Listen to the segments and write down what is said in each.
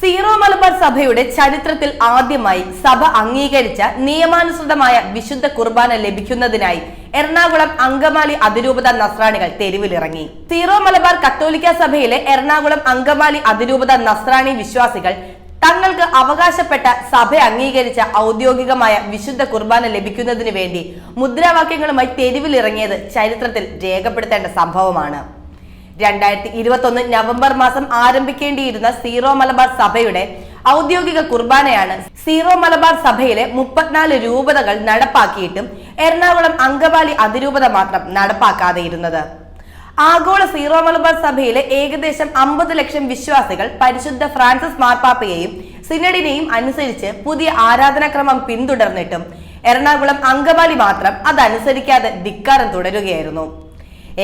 Zero Malabar സഭയുടെ ചരിത്രത്തിൽ ആദ്യമായി സഭ അംഗീകരിച്ച നിയമാനുസൃതമായ വിശുദ്ധ കുർബാന ലഭിക്കുന്നതിനായി എറണാകുളം അങ്കമാലി അതിരൂപത നസ്രാണികൾ തെരുവിലിറങ്ങി. സീറോ മലബാർ കത്തോലിക്ക സഭയിലെ എറണാകുളം അങ്കമാലി അതിരൂപത നസ്രാണി വിശ്വാസികൾ തങ്ങൾക്ക് അവകാശപ്പെട്ട സഭ അംഗീകരിച്ച ഔദ്യോഗികമായ വിശുദ്ധ കുർബാന ലഭിക്കുന്നതിന് വേണ്ടി മുദ്രാവാക്യങ്ങളുമായി തെരുവിലിറങ്ങിയത് ചരിത്രത്തിൽ രേഖപ്പെടുത്തേണ്ട സംഭവമാണ്. രണ്ടായിരത്തി ഇരുപത്തൊന്ന് നവംബർ മാസം ആരംഭിക്കേണ്ടിയിരുന്ന സീറോ മലബാർ സഭയുടെ ഔദ്യോഗിക കുർബാനയാണ് സീറോ മലബാർ സഭയിലെ മുപ്പത്തിനാല് രൂപതകൾ നടപ്പാക്കിയിട്ടും എറണാകുളം അങ്കമാലി അതിരൂപത മാത്രം നടപ്പാക്കാതെയിരുന്നത്. ആഗോള സീറോ മലബാർ സഭയിലെ ഏകദേശം അമ്പത് ലക്ഷം വിശ്വാസികൾ പരിശുദ്ധ ഫ്രാൻസിസ് മാർപ്പാപ്പയെയും സിനഡിനെയും അനുസരിച്ച് പുതിയ ആരാധനാക്രമം പിന്തുടർന്നിട്ടും എറണാകുളം അങ്കമാലി മാത്രം അതനുസരിക്കാതെ ധിക്കാരം തുടരുകയായിരുന്നു.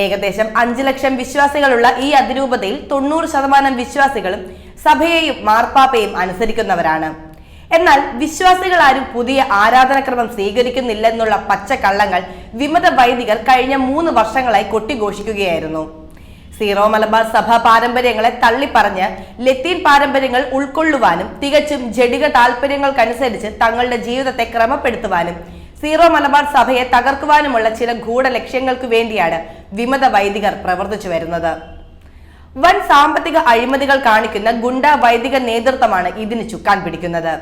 ഏകദേശം അഞ്ചു ലക്ഷം വിശ്വാസികളുള്ള ഈ അതിരൂപതയിൽ തൊണ്ണൂറ് ശതമാനം വിശ്വാസികളും സഭയെയും മാർപ്പാപ്പയും അനുസരിക്കുന്നവരാണ്. എന്നാൽ വിശ്വാസികൾ ആരും പുതിയ ആരാധനക്രമം സ്വീകരിക്കുന്നില്ലെന്നുള്ള പച്ചക്കള്ളങ്ങൾ വിമത വൈദികർ കഴിഞ്ഞ മൂന്ന് വർഷങ്ങളായി കൊട്ടിഘോഷിക്കുകയായിരുന്നു. സീറോ മലബാർ സഭ പാരമ്പര്യങ്ങളെ തള്ളിപ്പറഞ്ഞ് ലത്തീൻ പാരമ്പര്യങ്ങൾ ഉൾക്കൊള്ളുവാനും തികച്ചും ജടിക താല്പര്യങ്ങൾക്കനുസരിച്ച് തങ്ങളുടെ ജീവിതത്തെ ക്രമപ്പെടുത്തുവാനും സീറോ മലബാർ സഭയെ തകർക്കുവാനുമുള്ള ചില ഗൂഢ ലക്ഷ്യങ്ങൾക്കു വേണ്ടിയാണ് വിമത വൈദികർ പ്രവർത്തിച്ചു വരുന്നത്. വൻ സാമ്പത്തിക അഴിമതികൾ കാണിക്കുന്ന ഗുണ്ട വൈദിക നേതൃത്വമാണ് ഇതിന് ചുക്കാൻ പിടിക്കുന്നത്.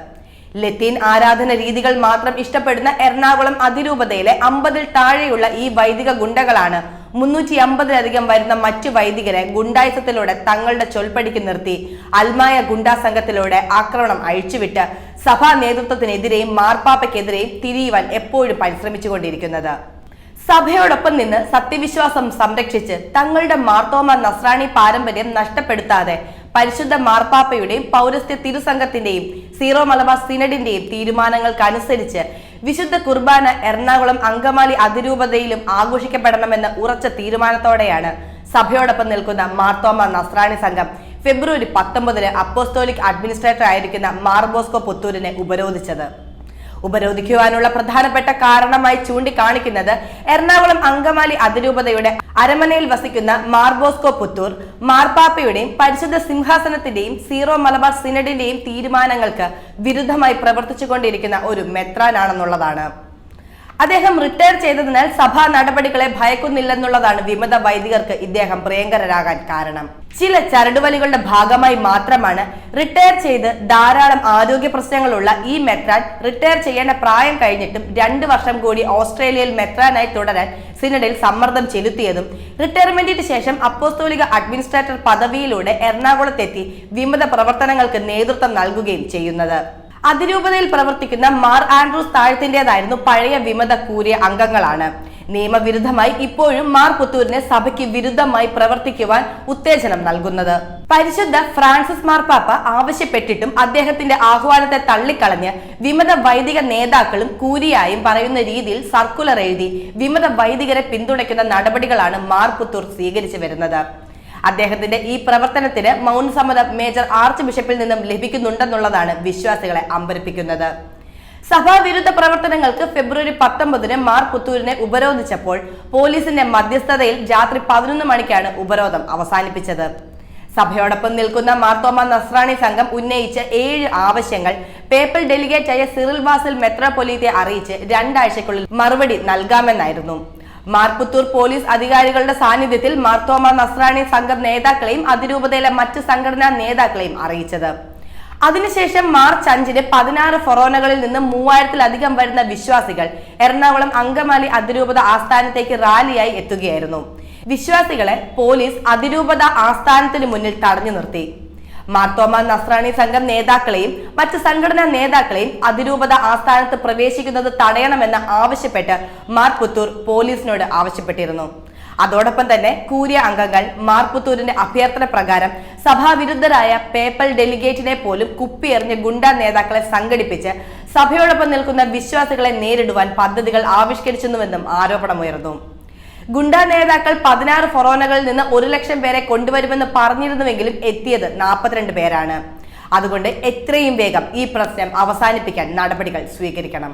ലത്തീൻ ആരാധന രീതികൾ മാത്രം ഇഷ്ടപ്പെടുന്ന എറണാകുളം അതിരൂപതയിലെ അമ്പതിൽ താഴെയുള്ള ഈ വൈദിക ഗുണ്ടകളാണ് മുന്നൂറ്റി അമ്പതിലധികം വരുന്ന മറ്റു വൈദികരെ ഗുണ്ടായുസത്തിലൂടെ തങ്ങളുടെ ചൊൽപ്പടിക്ക് നിർത്തി അൽമായ ഗുണ്ടാ സംഘത്തിലൂടെ ആക്രമണം അഴിച്ചുവിട്ട് സഭാ നേതൃത്വത്തിനെതിരെയും മാർപ്പാപ്പയ്ക്കെതിരെയും തിരിയുവാൻ എപ്പോഴും പരിശ്രമിച്ചുകൊണ്ടിരിക്കുന്നത്. സഭയോടൊപ്പം നിന്ന് സത്യവിശ്വാസം സംരക്ഷിച്ച് തങ്ങളുടെ മാർത്തോമ നസ്രാണി പാരമ്പര്യം നഷ്ടപ്പെടുത്താതെ പരിശുദ്ധ മാർപ്പാപ്പയുടെയും പൗരസ്ത്യ തിരുസംഘത്തിന്റെയും സീറോ മലബാർ സിനഡിന്റെയും തീരുമാനങ്ങൾക്കനുസരിച്ച് വിശുദ്ധ കുർബാന എറണാകുളം അങ്കമാലി അതിരൂപതയിലും ആഘോഷിക്കപ്പെടണമെന്ന ഉറച്ച തീരുമാനത്തോടെയാണ് സഭയോടൊപ്പം നിൽക്കുന്ന മാർത്തോമ നസ്രാണി സംഘം ഫെബ്രുവരി പത്തൊമ്പതിന് അപ്പോസ്തോലിക് അഡ്മിനിസ്ട്രേറ്റർ ആയിരിക്കുന്ന മാർബോസ്കോ പുത്തൂരിനെ ഉപരോധിച്ചത്. ഉപരോധിക്കുവാനുള്ള പ്രധാനപ്പെട്ട കാരണമായി ചൂണ്ടിക്കാണിക്കുന്നത് എറണാകുളം അങ്കമാലി അതിരൂപതയുടെ അരമനയിൽ വസിക്കുന്ന മാർബോസ്കോ പുത്തൂർ മാർപ്പാപ്പയുടെയും പരിശുദ്ധ സിംഹാസനത്തിന്റെയും സീറോ മലബാർ സിനഡിന്റെയും തീരുമാനങ്ങൾക്ക് വിരുദ്ധമായി പ്രവർത്തിച്ചുകൊണ്ടിരിക്കുന്ന ഒരു മെത്രാനാണെന്നുള്ളതാണ്. അദ്ദേഹം റിട്ടയർ ചെയ്തതിനാൽ സഭാ നടപടികളെ ഭയക്കുന്നില്ലെന്നുള്ളതാണ് വിമത വൈദികർക്ക് ഇദ്ദേഹം പ്രിയങ്കരരാകാൻ കാരണം. ചില ചരടുവലികളുടെ ഭാഗമായി മാത്രമാണ് റിട്ടയർ ചെയ്ത് ധാരാളം ആരോഗ്യ പ്രശ്നങ്ങളുള്ള ഈ മെത്രാൻ റിട്ടയർ ചെയ്യേണ്ട പ്രായം കഴിഞ്ഞിട്ടും രണ്ടു വർഷം കൂടി ഓസ്ട്രേലിയയിൽ മെത്രാനായി തുടരാൻ സിനഡിൽ സമ്മർദ്ദം ചെലുത്തിയതും റിട്ടയർമെന്റിന് ശേഷം അപ്പോസ്തോലിക അഡ്മിനിസ്ട്രേറ്റർ പദവിയിലൂടെ എറണാകുളത്തെത്തി വിമത പ്രവർത്തനങ്ങൾക്ക് നേതൃത്വം നൽകുകയും ചെയ്യുന്നത്. അതിരൂപതയിൽ പ്രവർത്തിക്കുന്ന മാർ ആൻഡ്രൂസ് താഴത്തിന്റെതായിരുന്നു പഴയ വിമത കൂരിയ അംഗങ്ങളാണ്. നിയമവിരുദ്ധമായി ഇപ്പോഴും മാർ പുത്തൂരിനെ സഭയ്ക്ക് വിരുദ്ധമായി പ്രവർത്തിക്കുവാൻ ഉത്തേജനം നൽകുന്നത്. പരിശുദ്ധ ഫ്രാൻസിസ് മാർപ്പാപ്പ ആവശ്യപ്പെട്ടിട്ടും അദ്ദേഹത്തിന്റെ ആഹ്വാനത്തെ തള്ളിക്കളഞ്ഞ് വിമത വൈദിക നേതാക്കളും കൂരിയായും പറയുന്ന രീതിയിൽ സർക്കുലർ എഴുതി വിമത വൈദികരെ പിന്തുണയ്ക്കുന്ന നടപടികളാണ് മാർ പുത്തൂർ സ്വീകരിച്ചു വരുന്നത്. അദ്ദേഹത്തിന്റെ ഈ പ്രവർത്തനത്തിന് മൗണ്ട് സമ്മതം മേജർ ആർച്ച് ബിഷപ്പിൽ നിന്നും ലഭിക്കുന്നുണ്ടെന്നുള്ളതാണ് വിശ്വാസികളെ അമ്പരപ്പിക്കുന്നത്. സഭാവിരുദ്ധ പ്രവർത്തനങ്ങൾക്ക് ഫെബ്രുവരി പത്തൊമ്പതിന് മാർ പുത്തൂരിനെ ഉപരോധിച്ചപ്പോൾ പോലീസിന്റെ മധ്യസ്ഥതയിൽ രാത്രി പതിനൊന്ന് മണിക്കാണ് ഉപരോധം അവസാനിപ്പിച്ചത്. സഭയോടൊപ്പം നിൽക്കുന്ന മാർത്തോമ നസ്രാണി സംഘം ഉന്നയിച്ച ഏഴ് ആവശ്യങ്ങൾ പേപ്പൽ ഡെലിഗേറ്റായ സിറിൽ വാസൽ മെത്രോപൊലീത്തെ അറിയിച്ച് രണ്ടാഴ്ചക്കുള്ളിൽ മറുപടി നൽകാമെന്നായിരുന്നു. മാർപുത്തൂർ പോലീസ് അധികാരികളുടെ സാന്നിധ്യത്തിൽ മാർത്തോമ നസ്രാണി സംഘം നേതാക്കളെയും അതിരൂപതയിലെ മറ്റ് സംഘടനാ നേതാക്കളെയും അറിയിച്ചത്. അതിനുശേഷം മാർച്ച് അഞ്ചിന് പതിനാറ് ഫൊറോനകളിൽ നിന്ന് മൂവായിരത്തിലധികം വരുന്ന വിശ്വാസികൾ എറണാകുളം അങ്കമാലി അതിരൂപത ആസ്ഥാനത്തേക്ക് റാലിയായി എത്തുകയായിരുന്നു. വിശ്വാസികളെ പോലീസ് അതിരൂപത ആസ്ഥാനത്തിന് മുന്നിൽ തടഞ്ഞു നിർത്തി. മാർത്തോമ നസ്രാണി സംഘം നേതാക്കളെയും മറ്റ് സംഘടനാ നേതാക്കളെയും അതിരൂപത ആസ്ഥാനത്ത് പ്രവേശിക്കുന്നത് തടയണമെന്ന് ആവശ്യപ്പെട്ട് മാർപുത്തൂർ പോലീസിനോട് ആവശ്യപ്പെട്ടിരുന്നു. അതോടൊപ്പം തന്നെ കൂരിയ അംഗങ്ങൾ മാർപുത്തൂരിന്റെ അഭ്യർത്ഥന പ്രകാരം സഭാവിരുദ്ധരായ പേപ്പൽ ഡെലിഗേറ്റിനെ പോലും കുപ്പിയെറിഞ്ഞ് ഗുണ്ട നേതാക്കളെ സംഘടിപ്പിച്ച് സഭയോടൊപ്പം നിൽക്കുന്ന വിശ്വാസികളെ നേരിടുവാൻ പദ്ധതികൾ ആവിഷ്കരിച്ചെന്നുവെന്നും ആരോപണമുയർന്നു. ഗുണ്ട നേതാക്കൾ പതിനാറ് ഫൊറോനകളിൽ നിന്ന് ഒരു ലക്ഷം പേരെ കൊണ്ടുവരുമെന്ന് പറഞ്ഞിരുന്നുവെങ്കിലും എത്തിയത് നാൽപ്പത്തിരണ്ട് പേരാണ്. അതുകൊണ്ട് എത്രയും വേഗം ഈ പ്രശ്നം അവസാനിപ്പിക്കാൻ നടപടികൾ സ്വീകരിക്കണം.